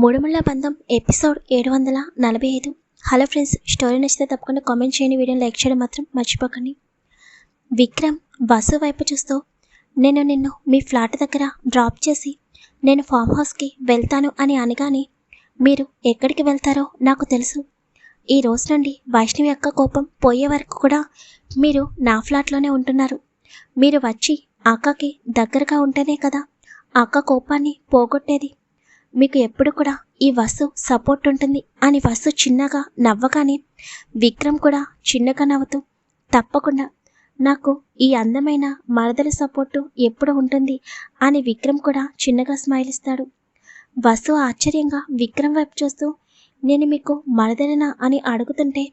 మూడుముళ్ళ బంధం ఎపిసోడ్ ఏడు వందల నలభై ఐదు. హలో ఫ్రెండ్స్ స్టోరీ నచ్చితే తప్పకుండా కామెంట్ చేయండి వీడియోని లైక్ చేయడం మాత్రం మర్చిపోకండి. విక్రమ్ వసు వైపు చూస్తూ నేను నిన్ను మీ ఫ్లాట్ దగ్గర డ్రాప్ చేసి నేను ఫామ్ హౌస్కి వెళ్తాను అని అనగానే మీరు ఎక్కడికి వెళ్తారో నాకు తెలుసు. ఈ రోజు నుండి వైష్ణవి యొక్క కోపం పోయే వరకు కూడా మీరు నా ఫ్లాట్లోనే ఉంటున్నారు. మీరు వచ్చి అక్కకి దగ్గరగా ఉంటేనే కదా అక్క కోపాన్ని పోగొట్టేది. మీకు ఎప్పుడు కూడా ఈ వసు సపోర్ట్ ఉంటుంది. అని వసు చిన్నగా నవ్వగానే విక్రమ్ కూడా చిన్నగా నవ్వుతూ తప్పకుండా నాకు ఈ అందమైన మరదల సపోర్టు ఎప్పుడు ఉంటుంది? అని విక్రమ్ కూడా చిన్నగా స్మైల్ ఇస్తాడు. వసు ఆశ్చర్యంగా విక్రమ్ వైపు చూస్తూ నేను మీకు మరదలనా అని అడుగుతుంటే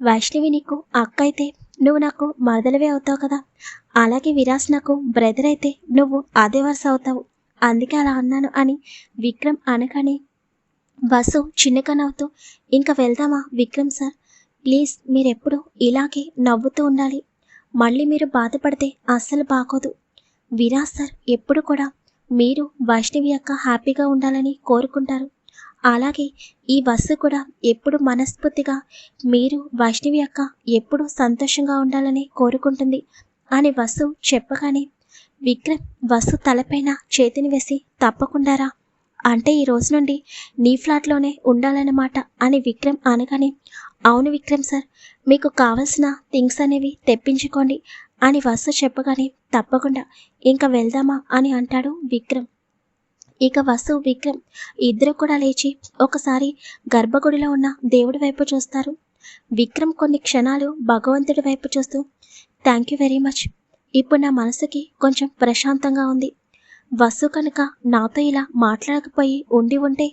వైష్ణవి నీకు అక్క అయితే నువ్వు నాకు మరదలవే అవుతావు కదా? అలాగే విరాస్ నాకు బ్రదర్ అయితే నువ్వు అదే వరుస అవుతావు. అందుకే అలా అన్నాను అని విక్రమ్ అనగానే వసు చిన్నగా నవ్వుతూ ఇంకా వెళ్దామా విక్రమ్ సార్? ప్లీజ్ మీరెప్పుడు ఇలాగే నవ్వుతూ ఉండాలి. మళ్ళీ మీరు బాధపడితే అస్సలు బాగోదు. విరాజ్ సార్ ఎప్పుడు కూడా మీరు వైష్ణవి యొక్క హ్యాపీగా ఉండాలని కోరుకుంటారు. అలాగే ఈ బస్సు కూడా ఎప్పుడు మనస్ఫూర్తిగా మీరు వైష్ణవి యొక్క ఎప్పుడు సంతోషంగా ఉండాలని కోరుకుంటుంది అని వసు చెప్పగానే విక్రమ్ వసు తలపైన చేతిని వేసి తప్పకుండారా? అంటే ఈ రోజు నుండి నీ ఫ్లాట్లోనే ఉండాలన్నమాట అని విక్రమ్ అనగానే అవును విక్రమ్ సార్ మీకు కావలసిన థింగ్స్ అనేవి తెప్పించుకోండి అని వసు చెప్పగానే తప్పకుండా ఇంకా వెళ్దామా అని అంటాడు విక్రమ్. ఇక వసు విక్రమ్ ఇద్దరు కూడా లేచి ఒకసారి గర్భగుడిలో ఉన్న దేవుడి వైపు చూస్తారు. విక్రమ్ కొన్ని క్షణాలు భగవంతుడి వైపు చూస్తూ థ్యాంక్ యూ వెరీ మచ్ ఇప్పుడు నా మనసుకి కొంచెం ప్రశాంతంగా ఉంది. వసు కనుక నాతో ఇలా మాట్లాడకపోయి ఉండి ఉంటే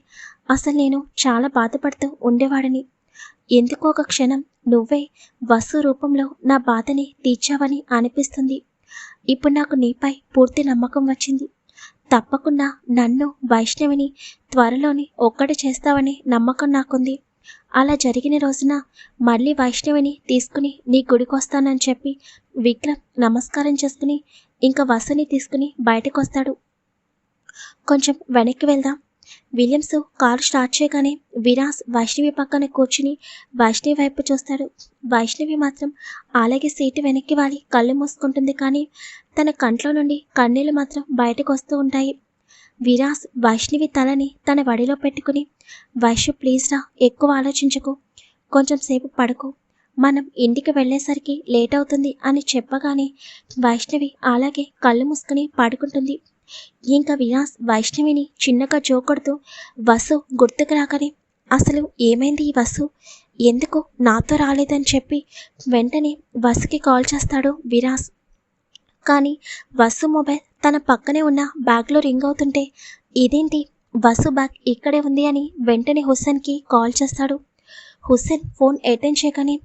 అసలు నేను చాలా బాధపడుతూ ఉండేవాడిని. ఎందుకో ఒక క్షణం నువ్వే వసు రూపంలో నా బాధని తీర్చావని అనిపిస్తుంది. ఇప్పుడు నాకు నీపై పూర్తి నమ్మకం వచ్చింది. తప్పకుండా నన్ను వైష్ణవిని త్వరలోనే ఒక్కటి చేస్తావని నమ్మకం నాకుంది. అలా జరిగిన రోజున మళ్ళీ వైష్ణవిని తీసుకుని నీ గుడికి వస్తానని చెప్పి విక్రమ్ నమస్కారం చేసుకుని ఇంకా వసుని తీసుకుని బయటకు వస్తాడు కొంచెం వెనక్కి వెళ్దాం. విలియమ్స్ కారు స్టార్ట్ చేయగానే విరాస్ వైష్ణవి పక్కన కూర్చుని వైష్ణవి వైపు చూస్తాడు. వైష్ణవి మాత్రం అలాగే సీటు వెనక్కి వాలి కళ్ళు మూసుకుంటుంది కానీ తన కంట్లో నుండి కన్నీళ్ళు మాత్రం బయటకు వస్తూ ఉంటాయి. విరాస్ వైష్ణవి తలని తన వడిలో పెట్టుకుని వైష్ ప్లీజ్ రా ఎక్కువ ఆలోచించకు. కొంచెం సేపు పడుకో. మనం ఇంటికి వెళ్ళేసరికి లేట్ అవుతుంది అని చెప్పగానే వైష్ణవి అలాగే కళ్ళు మూసుకుని పడుకుంటుంది. ఇంకా విరాస్ వైష్ణవిని చిన్నగా జోకొడుతూ వసు గుర్తుకు రాకని అసలు ఏమైంది ఈ వసు? ఎందుకు నాతో రాలేదని చెప్పి వెంటనే వసుకి కాల్ చేస్తాడు విరాస్. కానీ వసు మొబైల్ తన పక్కనే ఉన్న బ్యాగ్లో రింగ్ అవుతుంటే ఇదేంటి? వసు బ్యాగ్ ఇక్కడే ఉంది అని వెంటనే హుస్సేన్కి కాల్ చేస్తాడు. హుస్సేన్ ఫోన్ అటెండ్ చేయగానే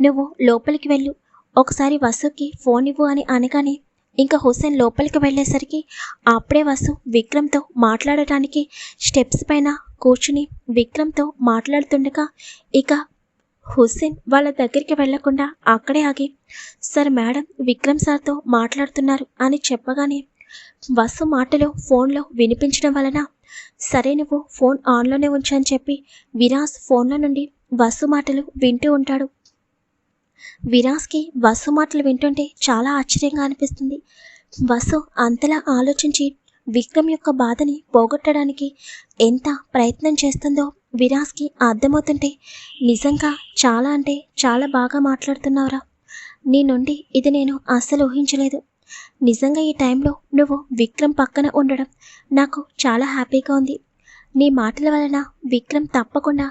నువ్వు లోపలికి వెళ్ళు. ఒకసారి వసుకి ఫోన్ ఇవ్వు అని అనగానే ఇంకా హుస్సేన్ లోపలికి వెళ్ళేసరికి అప్పుడే వసు విక్రమ్తో మాట్లాడటానికి స్టెప్స్ పైన కూర్చుని విక్రమ్తో మాట్లాడుతుండగా ఇక హుస్సేన్ వాళ్ళ దగ్గరికి వెళ్ళకుండా అక్కడే ఆగి సార్ మేడం విక్రమ్ సార్తో మాట్లాడుతున్నారు అని చెప్పగానే వసు మాటలు ఫోన్లో వినిపించడం వలన సరే నువ్వు ఫోన్ ఆన్లోనే ఉంచని చెప్పి విరాస్ ఫోన్లో నుండి వసు మాటలు వింటూ ఉంటాడు. విరాస్కి వసు మాటలు వింటుంటే చాలా ఆశ్చర్యంగా అనిపిస్తుంది. వసు అంతలా ఆలోచించి విక్రమ్ యొక్క బాధని పోగొట్టడానికి ఎంత ప్రయత్నం చేస్తుందో విరాస్కి అర్థమవుతుంటే నిజంగా చాలా అంటే చాలా బాగా మాట్లాడుతున్నావురా. నీ నుండి ఇది నేను అస్సలు ఊహించలేదు. నిజంగా ఈ టైంలో నువ్వు విక్రమ్ పక్కన ఉండడం నాకు చాలా హ్యాపీగా ఉంది. నీ మాటల వలన విక్రమ్ తప్పకుండా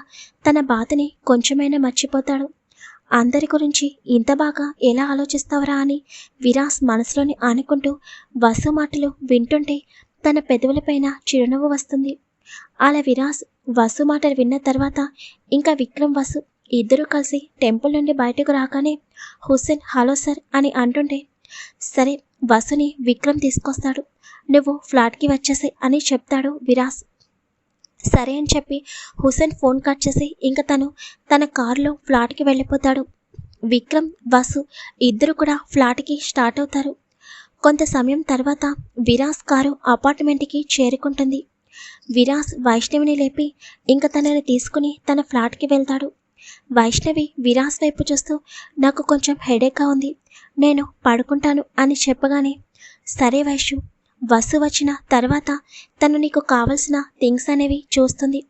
తన బాధని కొంచెమైనా మర్చిపోతాడు. అందరి గురించి ఇంత బాగా ఎలా ఆలోచిస్తావరా అని విరాస్ మనసులోని ఆనుకుంటూ వసు మాటలు వింటుంటే తన పెదవులపైన చిరునవ్వు వస్తుంది. అలా విరాస్ వసు మాటలు విన్న తర్వాత ఇంకా విక్రమ్ వసు ఇద్దరూ కలిసి టెంపుల్ నుండి బయటకు రాగానే హుస్సేన్ హలో సార్ అని అంటుంటే సరే వసుని విక్రమ్ తీసుకొస్తాడు. నువ్వు ఫ్లాట్కి వచ్చేసి అని చెప్తాడు విరాస్. సరే అని చెప్పి హుసేన్ ఫోన్ కట్ చేసి ఇంకా తను తన కారులో ఫ్లాట్కి వెళ్ళిపోతాడు. విక్రమ్ వసు ఇద్దరు కూడా ఫ్లాట్కి స్టార్ట్ అవుతారు. కొంత సమయం తర్వాత విరాస్ కారు అపార్ట్మెంట్కి చేరుకుంటుంది. విరాస్ వైష్ణవిని లేపి ఇంక తనని తీసుకుని తన ఫ్లాట్కి వెళ్తాడు. వైష్ణవి విరాస్ వైపు చూస్తూ నాకు కొంచెం హెడేక్గా ఉంది. నేను పడుకుంటాను అని చెప్పగానే సరే వైష్ణు వసు వచ్చిన తర్వాత తను నీకు కావలసిన థింగ్స్ అనేవి చూస్తుంది.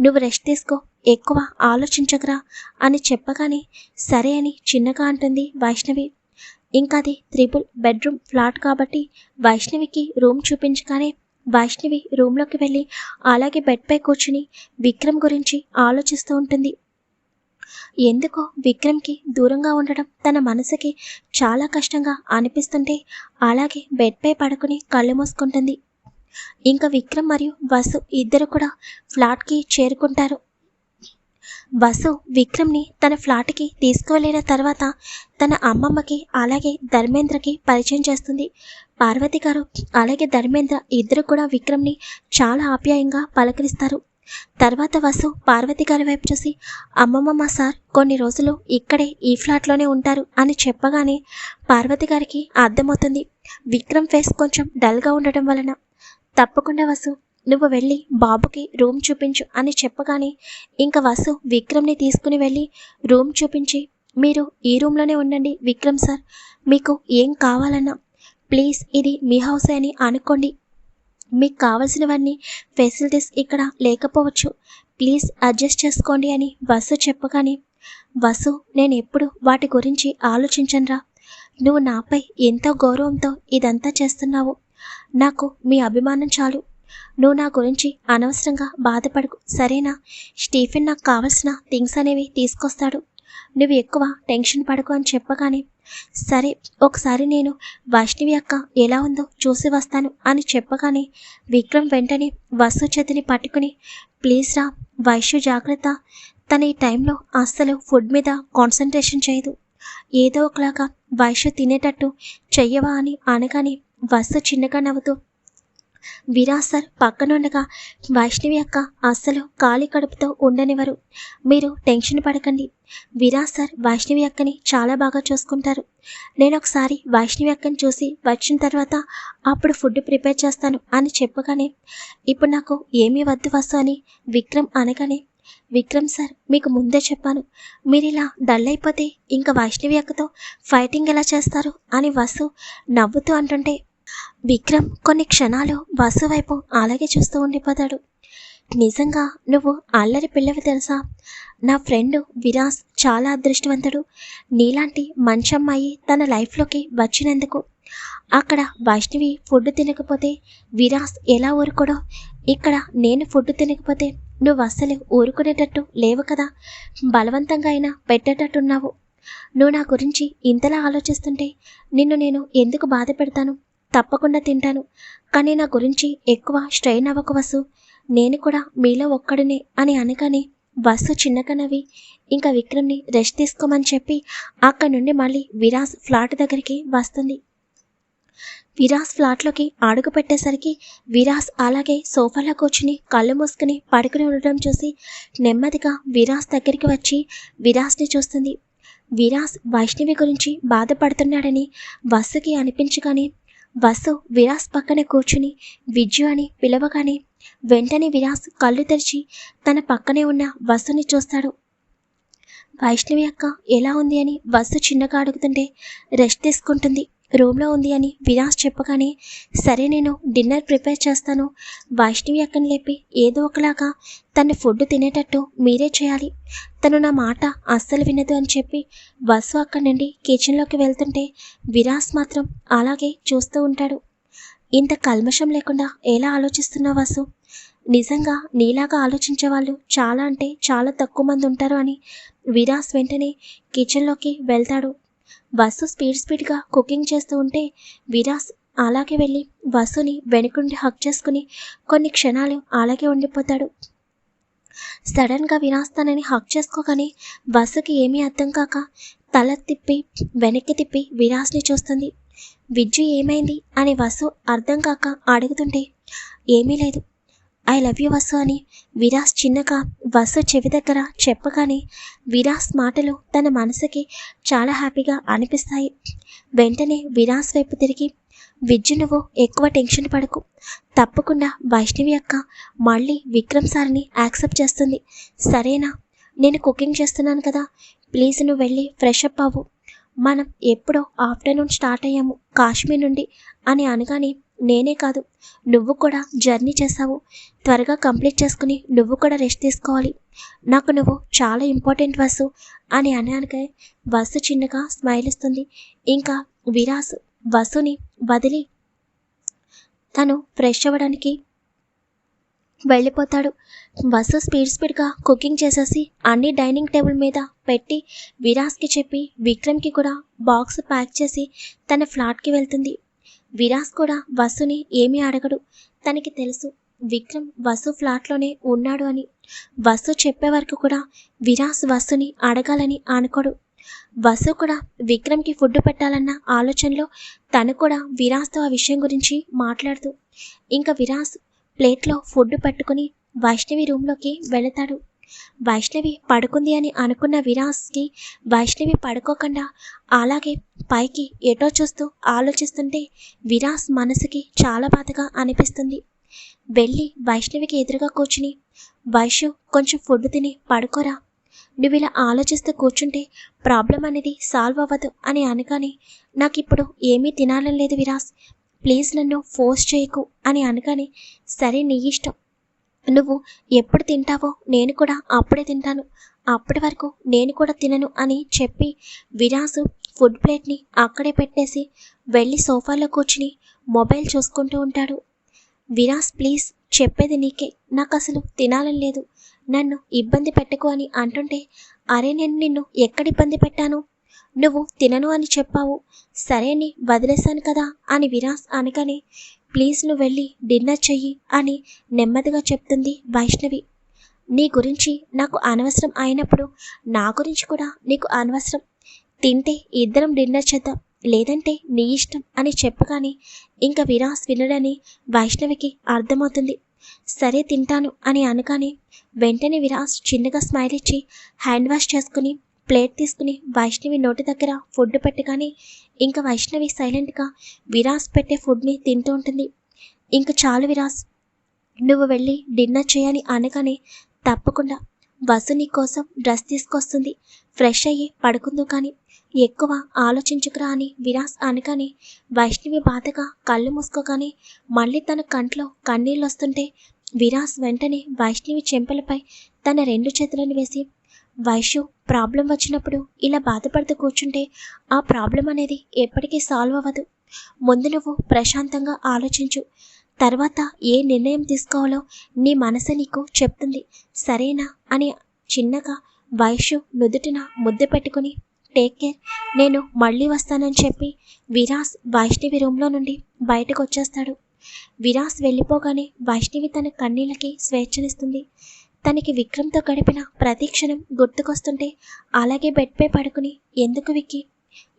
నువ్వు రెస్ట్ తీసుకో ఎక్కువ ఆలోచించకరా అని చెప్పగానే సరే అని చిన్నగా అంటుంది వైష్ణవి. ఇంకా అది త్రిపుల్ బెడ్రూమ్ ఫ్లాట్ కాబట్టి వైష్ణవికి రూమ్ చూపించగానే వైష్ణవి రూమ్లోకి వెళ్ళి అలాగే బెడ్పై కూర్చుని విక్రమ్ గురించి ఆలోచిస్తూ ఉంటుంది. ఎందుకో విక్రమ్కి దూరంగా ఉండడం తన మనసుకి చాలా కష్టంగా అనిపిస్తుంటే అలాగే బెడ్పై పడుకుని కళ్ళు మూసుకుంటుంది. ఇంకా విక్రమ్ మరియు వసు ఇద్దరు కూడా ఫ్లాట్కి చేరుకుంటారు. వసు విక్రమ్ని తన ఫ్లాట్కి తీసుకువెళ్ళిన తర్వాత తన అమ్మమ్మకి అలాగే ధర్మేంద్రకి పరిచయం చేస్తుంది. పార్వతి గారు అలాగే ధర్మేంద్ర ఇద్దరు కూడా విక్రమ్ని చాలా ఆప్యాయంగా పలకరిస్తారు. తర్వాత వసు పార్వతి గారి వైపు చూసి అమ్మమ్మ సార్ కొన్ని రోజులు ఇక్కడే ఈ ఫ్లాట్లోనే ఉంటారు అని చెప్పగానే పార్వతి గారికి అర్థమవుతుంది. విక్రమ్ ఫేస్ కొంచెం డల్గా ఉండటం వలన తప్పకుండా వసు నువ్వు వెళ్ళి బాబుకి రూమ్ చూపించు అని చెప్పగానే ఇంకా వసు విక్రమ్ని తీసుకుని వెళ్ళి రూమ్ చూపించి మీరు ఈ రూమ్లోనే ఉండండి విక్రమ్ సార్ మీకు ఏం కావాలన్నా ప్లీజ్ ఇది మీ హౌసే అని అనుకోండి. మీకు కావలసినవన్నీ ఫెసిలిటీస్ ఇక్కడ లేకపోవచ్చు. ప్లీజ్ అడ్జస్ట్ చేసుకోండి అని వసు చెప్పగానే వసు నేను ఎప్పుడు వాటి గురించి ఆలోచించనురా. నువ్వు నాపై ఎంతో గౌరవంతో ఇదంతా చేస్తున్నావు? నాకు మీ అభిమానం చాలు. నువ్వు నా గురించి అనవసరంగా బాధపడకు సరేనా? స్టీఫెన్ నాకు కావలసిన థింగ్స్ అనేవి తీసుకొస్తాడు. నువ్వు ఎక్కువ టెన్షన్ పడకు అని చెప్పగానే సరే ఒకసారి నేను వైష్ణవి అక్క ఎలా ఉందో చూసి వస్తాను అని చెప్పగానే విక్రమ్ వెంటనే వసు చేతిని పట్టుకుని ప్లీజ్ రా వైష్ణు జాగ్రత్త. తన ఈ టైంలో అస్సలు ఫుడ్ మీద కాన్సన్ట్రేషన్ చేయదు. ఏదో ఒకలాగా వైశ్యు తినేటట్టు చెయ్యవా అని అనగానే వసు చిన్నగా నవ్వుతూ విరాజ్ సార్ పక్కనుండగా వైష్ణవి అక్క అస్సలు ఖాళీ కడుపుతో ఉండనివ్వరు. మీరు టెన్షన్ పడకండి. విరాజ్ సార్ వైష్ణవి అక్కని చాలా బాగా చూసుకుంటారు. నేను ఒకసారి వైష్ణవి అక్కని చూసి వచ్చిన తర్వాత అప్పుడు ఫుడ్ ప్రిపేర్ చేస్తాను అని చెప్పగానే ఇప్పుడు నాకు ఏమీ వద్దు వస్తు అని విక్రమ్ అనగానే విక్రమ్ సార్ మీకు ముందే చెప్పాను. మీరు ఇలా డల్ అయిపోతే ఇంకా వైష్ణవి అక్కతో ఫైటింగ్ ఎలా చేస్తారు? అని వసు నవ్వుతూ అంటుంటే విక్రమ్ కొన్ని క్షణాలు బస్సు వైపు అలాగే చూస్తూ ఉండిపోతాడు. నిజంగా నువ్వు అల్లరి పిల్లవి తెలుసా? నా ఫ్రెండ్ విరాస్ చాలా అదృష్టవంతుడు. నీలాంటి మంచి అమ్మాయి తన లైఫ్లోకి వచ్చినందుకు. అక్కడ వైష్ణవి ఫుడ్ తినకపోతే విరాస్ ఎలా ఊరుకోడో? ఇక్కడ నేను ఫుడ్ తినకపోతే నువ్వు అస్సలు ఊరుకునేటట్టు లేవు కదా? బలవంతంగా అయినా పెట్టేటట్టున్నావు. నువ్వు నా గురించి ఇంతలా ఆలోచిస్తుంటే నిన్ను నేను ఎందుకు బాధ పెడతాను? తప్పకుండా తింటాను. కానీ నా గురించి ఎక్కువ స్ట్రెయిన్ అవ్వక వసు. నేను కూడా మీలో ఒక్కడినే అని అనగానే వసు చిన్నగా నవ్వి ఇంకా విక్రమ్ని రెస్ట్ తీసుకోమని చెప్పి అక్కడి నుండి మళ్ళీ విరాస్ ఫ్లాట్ దగ్గరికి వస్తుంది. విరాస్ ఫ్లాట్లోకి అడుగు పెట్టేసరికి విరాస్ అలాగే సోఫాలో కూర్చుని కళ్ళు మూసుకుని పడుకుని ఉండడం చూసి నెమ్మదిగా విరాస్ దగ్గరికి వచ్చి విరాస్ని చూస్తుంది. విరాస్ వైష్ణవి గురించి బాధపడుతున్నాడని వసుకి అనిపించగానే వసు విరాస్ పక్కన కూర్చుని విజ్జు అని పిలవగానే వెంటనే విరాస్ కళ్ళు తెరిచి తన పక్కనే ఉన్న వసుని చూస్తాడు. వైష్ణవి అక్క ఎలా ఉంది అని వసు చిన్నగా అడుగుతుంటే రెస్ట్ తీసుకుంటుంది. రూమ్లో ఉంది అని విరాస్ చెప్పగానే సరే నేను డిన్నర్ ప్రిపేర్ చేస్తాను. వైష్ణవి అక్కని లేపి ఏదో ఒకలాగా తన ఫుడ్ తినేటట్టు మీరే చేయాలి. తను నా మాట అస్సలు వినదు అని చెప్పి బస్సు అక్కడి నుండి కిచెన్లోకి వెళ్తుంటే విరాస్ మాత్రం అలాగే చూస్తూ ఉంటాడు. ఇంత కల్మషం లేకుండా ఎలా ఆలోచిస్తున్నావు వసు? నిజంగా నీలాగా ఆలోచించే వాళ్ళు చాలా అంటే చాలా తక్కువ మంది ఉంటారు అని విరాస్ వెంటనే కిచెన్లోకి వెళ్తాడు. వసు స్పీడ్ స్పీడ్గా కుకింగ్ చేస్తూ ఉంటే విరాస్ అలాగే వెళ్ళి వసుని వెనుకుండి హక్ చేసుకుని కొన్ని క్షణాలు అలాగే ఉండిపోతాడు. సడన్గా విరాస్ తనని హక్ చేసుకోగానే వసుకి ఏమీ అర్థం కాక తల తిప్పి వెనక్కి తిప్పి విరాస్ని చూస్తుంది. విద్యు ఏమైంది? అని వసు అర్థం కాక అడుగుతుంటే ఏమీ లేదు. ఐ లవ్ యూ వసు అని విరాస్ చిన్నగా వసు చెవి దగ్గర చెప్పగానే విరాస్ మాటలు తన మనసుకి చాలా హ్యాపీగా అనిపిస్తాయి. వెంటనే విరాస్ వైపు తిరిగి విద్య నువ్వు ఎక్కువ టెన్షన్ పడకు. తప్పకుండా వైష్ణవి అక్క మళ్ళీ విక్రమ్ సార్ని యాక్సెప్ట్ చేస్తుంది. సరేనా? నేను కుకింగ్ చేస్తున్నాను కదా. ప్లీజ్ నువ్వు వెళ్ళి ఫ్రెష్ అప్ అవ్వు. మనం ఎప్పుడో ఆఫ్టర్నూన్ స్టార్ట్ అయ్యాము కాశ్మీర్ నుండి అని అనగానే నేనే కాదు. నువ్వు కూడా జర్నీ చేసావు త్వరగా కంప్లీట్ చేసుకుని నువ్వు కూడా రెస్ట్ తీసుకోవాలి. నాకు నువ్వు చాలా ఇంపార్టెంట్ వసు అని అనగానే వసు చిన్నగా స్మైల్ ఇస్తుంది. ఇంకా విరాస్ వసుని వదిలి తను ఫ్రెష్ అవ్వడానికి వెళ్ళిపోతాడు. బస్సు స్పీడ్ స్పీడ్గా కుకింగ్ చేసేసి అన్ని డైనింగ్ టేబుల్ మీద పెట్టి విరాస్కి చెప్పి విక్రమ్కి కూడా బాక్స్ ప్యాక్ చేసి తన ఫ్లాట్కి వెళ్తుంది. విరాస్ కూడా వసుని ఏమీ అడగడు. తనకి తెలుసు విక్రమ్ వసు ఫ్లాట్లోనే ఉన్నాడు అని. వసు చెప్పే వరకు కూడా విరాస్ వసుని అడగాలని అనుకోడు వసు కూడా విక్రమ్కి ఫుడ్ పెట్టాలన్న ఆలోచనలో తను కూడా విరాస్తో ఆ విషయం గురించి మాట్లాడుతూ ఇంకా విరాస్ ప్లేట్లో ఫుడ్ పట్టుకుని వైష్ణవి రూమ్లోకి వెళతాడు. వైష్ణవి పడుకుంది అని అనుకున్న విరాస్కి వైష్ణవి పడుకోకుండా అలాగే పైకి ఎటో చూస్తూ ఆలోచిస్తుంటే విరాస్ మనసుకి చాలా బాధగా అనిపిస్తుంది. వెళ్ళి వైష్ణవికి ఎదురుగా కూర్చుని వైషు కొంచెం ఫుడ్ తిని పడుకోరా. నువ్వు ఇలా ఆలోచిస్తూ కూర్చుంటే ప్రాబ్లం అనేది సాల్వ్ అవ్వదు అని అనగానే నాకు ఇప్పుడు ఏమీ తినాలని లేదు విరాస్. ప్లీజ్ నన్ను ఫోర్స్ చేయకు అని అనగానే సరే నీ ఇష్టం. నువ్వు ఎప్పుడు తింటావో నేను కూడా అప్పుడే తింటాను. అప్పటి వరకు నేను కూడా తినను అని చెప్పి విరాసు ఫుడ్ ప్లేట్ని అక్కడే పెట్టేసి వెళ్ళి సోఫాలో కూర్చుని మొబైల్ చూసుకుంటూ ఉంటాడు. విరాస్ ప్లీజ్ చెప్పేది నీకే. నాకు అసలు తినాలని లేదు. నన్ను ఇబ్బంది పెట్టకు అని అంటుంటే అరే నేను నిన్ను ఎక్కడ ఇబ్బంది పెట్టాను? నువ్వు తినను అని చెప్పావు. సరే అని వదిలేశాను కదా అని విరాస్ అనగానే ప్లీజ్ నువ్వు వెళ్ళి డిన్నర్ చెయ్యి అని నెమ్మదిగా చెప్తుంది వైష్ణవి. నీ గురించి నాకు అనవసరం అయినప్పుడు నా గురించి కూడా నీకు అనవసరం తింటే ఇద్దరం డిన్నర్ చేద్దాం లేదంటే నీ ఇష్టం అని చెప్పగానే ఇంకా విరాస్ వినడని వైష్ణవికి అర్థమవుతుంది. సరే తింటాను అని అనగానే వెంటనే విరాస్ చిన్నగా స్మైల్ ఇచ్చి హ్యాండ్ వాష్ చేసుకుని ప్లేట్ తీసుకుని వైష్ణవి నోటి దగ్గర ఫుడ్ పెట్టగానే ఇంకా వైష్ణవి సైలెంట్గా విరాస్ పెట్టే ఫుడ్ని తింటూ ఉంటుంది. ఇంకా చాలు విరాస్ నువ్వు వెళ్ళి డిన్నర్ చేయని అనగానే తప్పకుండా వసుని కోసం డ్రెస్ తీసుకొస్తుంది. ఫ్రెష్ అయ్యి పడుకుందు కానీ ఎక్కువ ఆలోచించుకురా అని విరాస్ అనగానే వైష్ణవి బాధగా కళ్ళు మూసుకోగానే మళ్ళీ తన కంట్లో కన్నీళ్ళు వస్తుంటే విరాస్ వెంటనే వైష్ణవి చెంపలపై తన రెండు చేతులను వేసి వైషు ప్రాబ్లం వచ్చినప్పుడు ఇలా బాధపడుతూ కూర్చుంటే ఆ ప్రాబ్లం అనేది ఎప్పటికీ సాల్వ్ అవ్వదు. ముందు నువ్వు ప్రశాంతంగా ఆలోచించు. తర్వాత ఏ నిర్ణయం తీసుకోవాలో నీ మనసు నీకు చెప్తుంది. సరేనా? అని చిన్నగా వైషు నుదుటిన ముద్ద పెట్టుకుని టేక్ కేర్ నేను మళ్ళీ వస్తానని చెప్పి విరాస్ వైష్ణవి రూమ్లో నుండి బయటకు వచ్చేస్తాడు. విరాస్ వెళ్ళిపోగానే వైష్ణవి తన కన్నీళ్ళకి స్వేచ్ఛనిస్తుంది. తనకి విక్రమ్తో గడిపిన ప్రతి క్షణం గుర్తుకొస్తుంటే అలాగే బెడ్పై పడుకుని ఎందుకు విక్కి?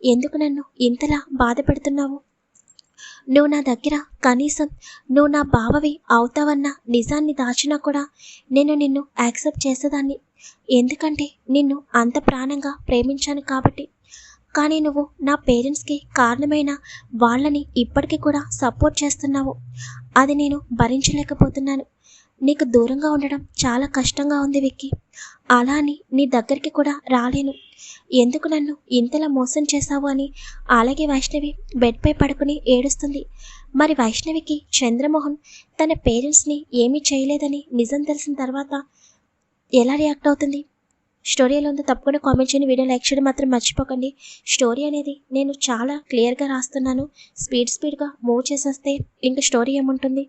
ఎందుకు నన్ను ఇంతలా బాధ పెడుతున్నావు నువ్వు నా దగ్గర కనీసం నువ్వు నా బావవి అవుతావన్న నిజాన్ని దాచినా కూడా నేను నిన్ను యాక్సెప్ట్ చేసేదాన్ని. ఎందుకంటే నిన్ను అంత ప్రాణంగా ప్రేమించాను కాబట్టి. కానీ నువ్వు నా పేరెంట్స్కి కారణమైన వాళ్ళని ఇప్పటికీ కూడా సపోర్ట్ చేస్తున్నావు. అది నేను భరించలేకపోతున్నాను. నీకు దూరంగా ఉండడం చాలా కష్టంగా ఉంది విక్కీ. అలా అని నీ దగ్గరికి కూడా రాలేను. ఎందుకు నన్ను ఇంతలా మోసం చేశావు అని? అలాగే వైష్ణవి బెడ్పై పడుకుని ఏడుస్తుంది. మరి వైష్ణవికి చంద్రమోహన్ తన పేరెంట్స్ని ఏమీ చేయలేదని నిజం తెలిసిన తర్వాత ఎలా రియాక్ట్ అవుతుంది? స్టోరీ ఎలా ఉందో తప్పకుండా కామెంట్ చేయండి. వీడియో లైక్ చేయడం మాత్రం మర్చిపోకండి. స్టోరీ అనేది నేను చాలా క్లియర్గా రాస్తున్నాను. స్పీడ్ స్పీడ్గా మూవ్ చేసేస్తే ఇంకా స్టోరీ ఏముంటుంది?